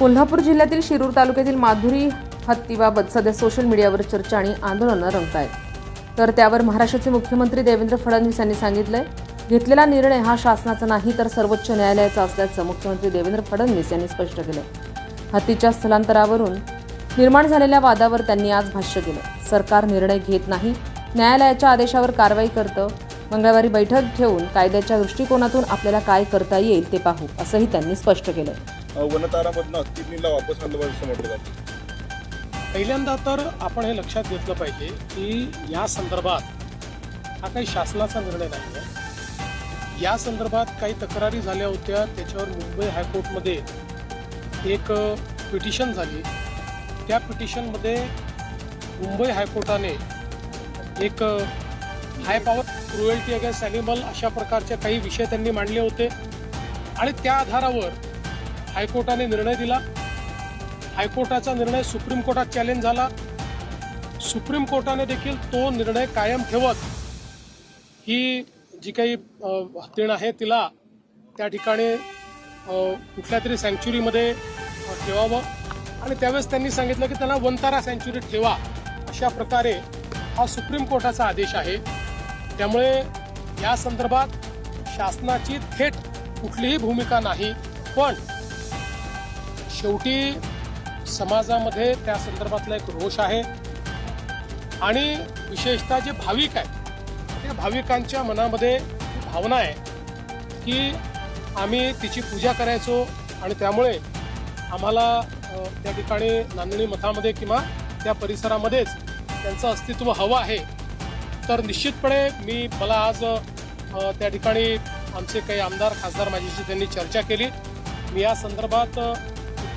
कोल्हापूर जिल्ह्यातील शिरूर तालुक्यातील माधुरी हत्तीबाबत सध्या सोशल मीडियावर चर्चा आणि आंदोलनं रंगत आहेत तर त्यावर महाराष्ट्राचे मुख्यमंत्री देवेंद्र फडणवीस यांनी सांगितलंय घेतलेला निर्णय हा शासनाचा नाही तर सर्वोच्च न्यायालयाचा असल्याचं मुख्यमंत्री देवेंद्र फडणवीस यांनी स्पष्ट केलं हत्तीच्या स्थलांतरावरून निर्माण झालेल्या वादावर त्यांनी आज भाष्य केलं सरकार निर्णय घेत नाही न्यायालयाच्या आदेशावर कारवाई करतं मंगळवारी बैठक ठेवून कायद्याच्या दृष्टिकोनातून आपल्याला काय करता येईल ते पाहू असंही त्यांनी स्पष्ट केलं वनतारामधनं हत्तीनीला वापस आणलं पाहिजे असं म्हटलं जातं. पहिल्यांदा तर आपण हे लक्षात घेतलं पाहिजे की या संदर्भात हा काही शासनाचा निर्णय नाही आहे या संदर्भात काही तक्रारी झाल्या होत्या त्याच्यावर मुंबई हायकोर्टमध्ये एक पिटिशन झाली. त्या पिटिशनमध्ये मुंबई हायकोर्टाने एक high power cruelty against animal अशा प्रकारचे काही विषय त्यांनी मांडले होते. आणि त्या आधारावर हायकोर्टाने निर्णय दिला. हायकोर्टाचा निर्णय सुप्रीम कोर्टात चॅलेंज झाला. सुप्रीम कोर्टाने देखील तो निर्णय कायम ठेवत. ही जी काही हत्तीण आहे तिला त्या ठिकाणी कुठल्या तरी सँच्युरीमध्ये ठेवावं. आणि त्यावेळेस त्यांनी सांगितलं की त्यांना वनतारा सँच्युरी ठेवा. अशा प्रकारे हा सुप्रीम कोर्टाचा आदेश आहे. त्यामुळे या संदर्भात शासनाची थेट कुठलीही भूमिका नाही. पण शेवटी समाजामध्ये त्या संदर्भातला एक रोष आहे. आणि विशेषतः जे भाविक आहेत त्या भाविकांच्या मनामध्ये भावना आहे की आम्ही तिची पूजा करायचो आणि त्यामुळे आम्हाला त्या ठिकाणी नांदणी मठामध्ये किंवा त्या परिसरामध्येच त्यांचं अस्तित्व हवं आहे. तर निश्चितपणे मी मला आज त्या ठिकाणी आमचे काही आमदार खासदार माझ्याशी त्यांनी चर्चा केली. मी या संदर्भात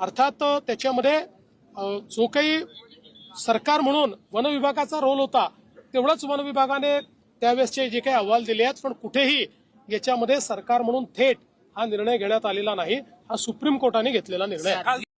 अर्थात त्याच्यामध्ये जो काही सरकार म्हणून वन विभागाचा रोल होता तेवढंच वन विभागाने त्यावेळेसचे जे काही अहवाल दिले आहेत पण कुठेही याच्यामध्ये सरकार म्हणून थेट हा निर्णय घेण्यात आलेला नाही. हा सुप्रीम कोर्टाने घेतलेला निर्णय